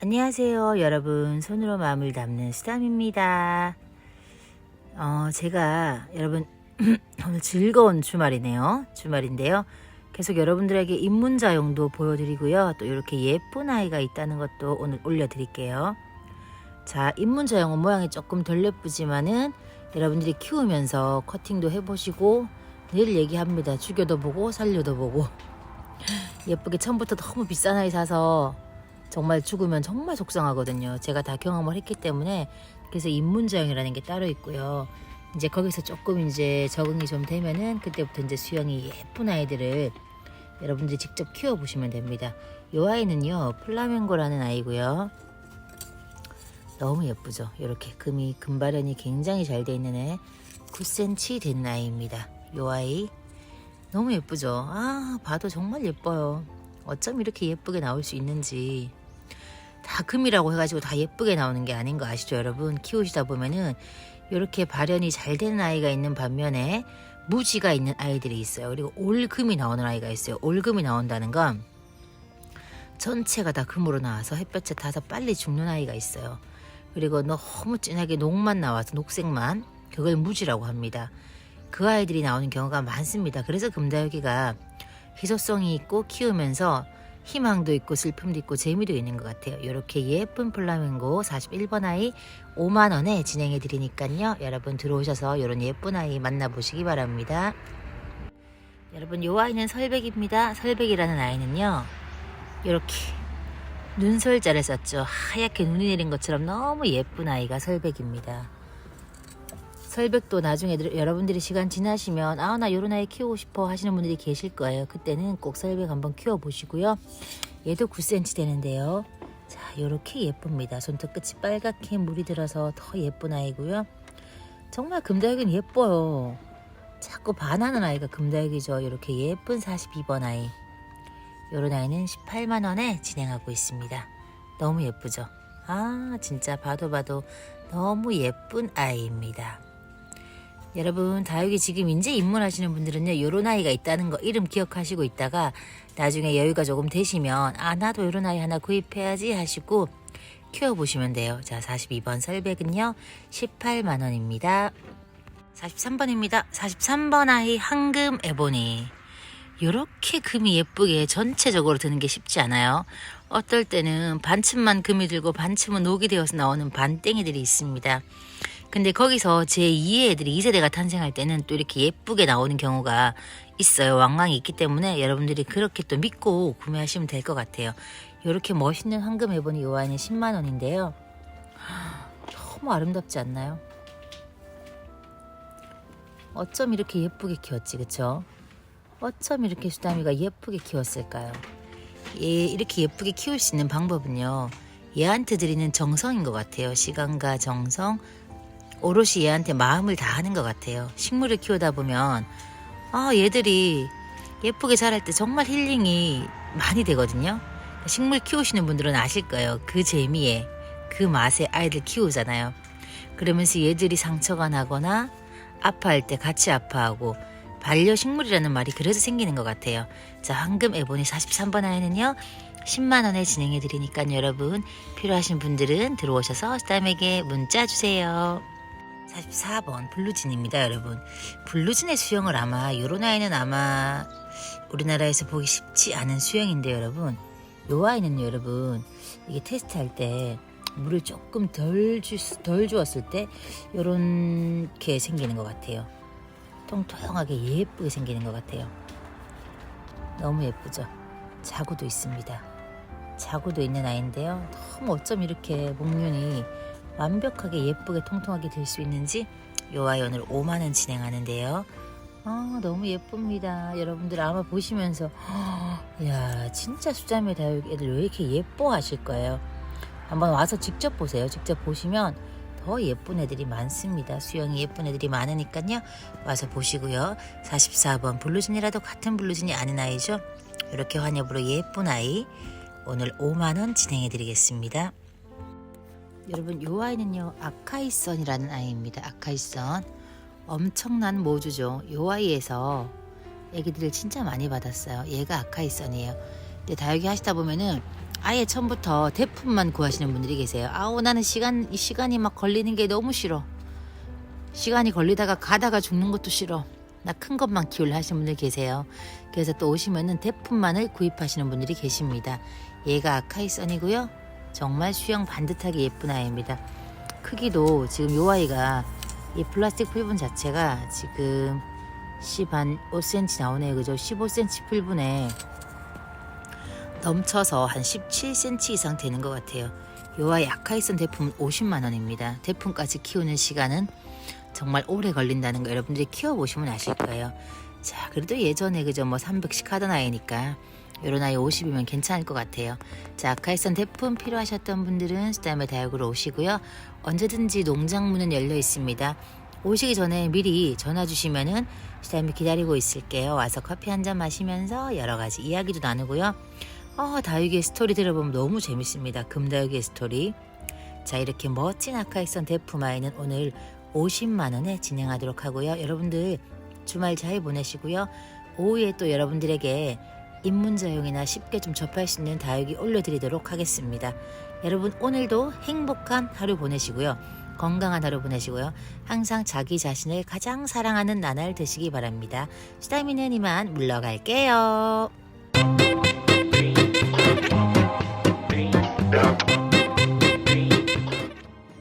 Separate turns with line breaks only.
안녕하세요, 여러분. 손으로 마음을 담는 수담입니다. 어, 제가 여러분 오늘 즐거운 주말이네요. 주말인데요. 계속 여러분들에게 입문자용도 보여드리고요. 또 이렇게 예쁜 아이가 있다는 것도 오늘 올려드릴게요. 자, 입문자용은 모양이 조금 덜 예쁘지만은 여러분들이 키우면서 커팅도 해보시고 늘 얘기합니다. 죽여도 보고 살려도 보고 예쁘게 처음부터 너무 비싼 아이 사서 정말 죽으면 정말 속상하거든요. 제가 다 경험을 했기 때문에 그래서 입문자용이라는 게 따로 있고요. 이제 거기서 조금 이제 적응이 좀 되면은 그때부터 이제 수영이 예쁜 아이들을 여러분들이 직접 키워 보시면 됩니다. 이 아이는요 플라멩고라는 아이고요. 너무 예쁘죠. 이렇게 금이 금발현이 굉장히 잘 돼 있는 애 9cm 된 아이입니다. 이 아이 너무 예쁘죠. 아 봐도 정말 예뻐요. 어쩜 이렇게 예쁘게 나올 수 있는지 다 금이라고 해가지고 다 예쁘게 나오는 게 아닌 거 아시죠 여러분? 키우시다 보면은 이렇게 발현이 잘 되는 아이가 있는 반면에 무지가 있는 아이들이 있어요. 그리고 올금이 나오는 아이가 있어요. 올금이 나온다는 건 전체가 다 금으로 나와서 햇볕에 타서 빨리 죽는 아이가 있어요. 그리고 너무 진하게 녹만 나와서 녹색만 그걸 무지라고 합니다. 그 아이들이 나오는 경우가 많습니다. 그래서 금다육이가 희소성이 있고 키우면서 희망도 있고 슬픔도 있고 재미도 있는 것 같아요. 이렇게 예쁜 플라밍고 41번 아이 5만 원에 진행해 드리니까요. 여러분 들어오셔서 이런 예쁜 아이 만나보시기 바랍니다. 여러분 이 아이는 설백입니다. 설백이라는 아이는요. 이렇게 눈설자를 썼죠. 하얗게 눈이 내린 것처럼 너무 예쁜 아이가 설백입니다. 설백도 나중에 여러분들이 시간 지나시면 아 나 요런 아이 키우고 싶어 하시는 분들이 계실 거예요. 그때는 꼭 설백 한번 키워 보시고요. 얘도 9cm 되는데요. 자, 요렇게 예쁩니다. 손톱 끝이 빨갛게 물이 들어서 더 예쁜 아이고요. 정말 금다육은 예뻐요. 자꾸 반하는 아이가 금다육이죠. 이렇게 예쁜 42번 아이. 요런 아이는 18만 원에 진행하고 있습니다. 너무 예쁘죠? 아, 진짜 봐도 봐도 너무 예쁜 아이입니다. 여러분 다육이 지금 이제 입문하시는 분들은요 요런 아이가 있다는 거 이름 기억하시고 있다가 나중에 여유가 조금 되시면 아 나도 요런 아이 하나 구입해야지 하시고 키워보시면 돼요. 자 42번 설백은요 18만원입니다. 43번입니다. 43번 아이 황금 에보니. 요렇게 금이 예쁘게 전체적으로 드는 게 쉽지 않아요. 어떨 때는 반쯤만 금이 들고 반쯤은 녹이 되어서 나오는 반땡이들이 있습니다 근데 거기서 제2의 애들이 2세대가 탄생할 때는 또 이렇게 예쁘게 나오는 경우가 있어요. 왕왕이 있기 때문에 여러분들이 그렇게 또 믿고 구매하시면 될 것 같아요. 이렇게 멋있는 황금 에보니 요 아이는 10만 원인데요. 너무 아름답지 않나요? 어쩜 이렇게 예쁘게 키웠지, 그쵸? 어쩜 이렇게 수다미가 예쁘게 키웠을까요? 얘 이렇게 예쁘게 키울 수 있는 방법은요. 얘한테 드리는 정성인 것 같아요. 시간과 정성, 오롯이 얘한테 마음을 다하는 것 같아요. 식물을 키우다 보면 아 얘들이 예쁘게 자랄 때 정말 힐링이 많이 되거든요. 식물 키우시는 분들은 아실 거예요. 그 재미에 그 맛에 아이들 키우잖아요. 그러면서 얘들이 상처가 나거나 아파할 때 같이 아파하고 반려식물이라는 말이 그래서 생기는 것 같아요. 자, 황금 에보니 43번 아이는요. 10만원에 진행해 드리니까 여러분 필요하신 분들은 들어오셔서 스담에게 문자 주세요. 44번 블루진입니다 여러분. 블루진의 수영을 아마 요런 아이는 아마 우리나라에서 보기 쉽지 않은 수영인데 여러분. 요 아이는 여러분 이게 테스트할 때 물을 조금 덜, 주, 덜 주었을 때 요렇게 생기는 것 같아요. 통통하게 예쁘게 생기는 것 같아요. 너무 예쁘죠? 자구도 있습니다. 자구도 있는 아이인데요. 너무 어쩜 이렇게 목륜이 완벽하게 예쁘게 통통하게 될 수 있는지 요 아이 오늘 5만원 진행하는데요. 아 너무 예쁩니다. 여러분들 아마 보시면서 야 진짜 수자매 다육 애들 왜 이렇게 예뻐 하실 거예요? 한번 와서 직접 보세요. 직접 보시면 더 예쁜 애들이 많습니다. 수영이 예쁜 애들이 많으니까요. 와서 보시고요. 44번 블루진이라도 같은 블루진이 아닌 아이죠? 이렇게 환엽으로 예쁜 아이 오늘 5만원 진행해 드리겠습니다 여러분 이 아이는요 아카이선이라는 아이입니다 아카이선 엄청난 모주죠 이 아이에서 애기들을 진짜 많이 받았어요 얘가 아카이선이에요 근데 다육이 하시다 보면은 아예 처음부터 대품만 구하시는 분들이 계세요. 아우 나는 시간 이 시간이 막 걸리는 게 너무 싫어. 시간이 걸리다가 가다가 죽는 것도 싫어. 나 큰 것만 키울래 하시는 분들 계세요. 그래서 또 오시면은 대품만을 구입하시는 분들이 계십니다. 얘가 아카이선이고요. 정말 수영 반듯하게 예쁜 아이입니다. 크기도 지금 요 아이가 이 플라스틱 필분 자체가 지금 10한 5cm 나오네요. 그죠? 15cm 필분에 넘쳐서 한 17cm 이상 되는 것 같아요. 요 아이 아카이선 대품 50만 원입니다. 대품까지 키우는 시간은 정말 오래 걸린다는 거 여러분들이 키워보시면 아실 거예요. 자, 그래도 예전에 그저 뭐 300씩 하던 아이니까 요런 아이 50이면 괜찮을 것 같아요. 자, 아카이선 대품 필요하셨던 분들은 스타일의 다육으로 오시고요. 언제든지 농장문은 열려 있습니다. 오시기 전에 미리 전화 주시면은 스타일이 기다리고 있을게요. 와서 커피 한 잔 마시면서 여러 가지 이야기도 나누고요. 어, 다육이의 스토리 들어보면 너무 재밌습니다. 금다육이의 스토리. 자, 이렇게 멋진 아카이선 대품 아이는 오늘 50만 원에 진행하도록 하고요. 여러분들 주말 잘 보내시고요. 오후에 또 여러분들에게 입문자용이나 쉽게 좀 접할 수 있는 다육이 올려드리도록 하겠습니다. 여러분 오늘도 행복한 하루 보내시고요. 건강한 하루 보내시고요. 항상 자기 자신을 가장 사랑하는 나날 되시기 바랍니다. 수다미는 이만 물러갈게요.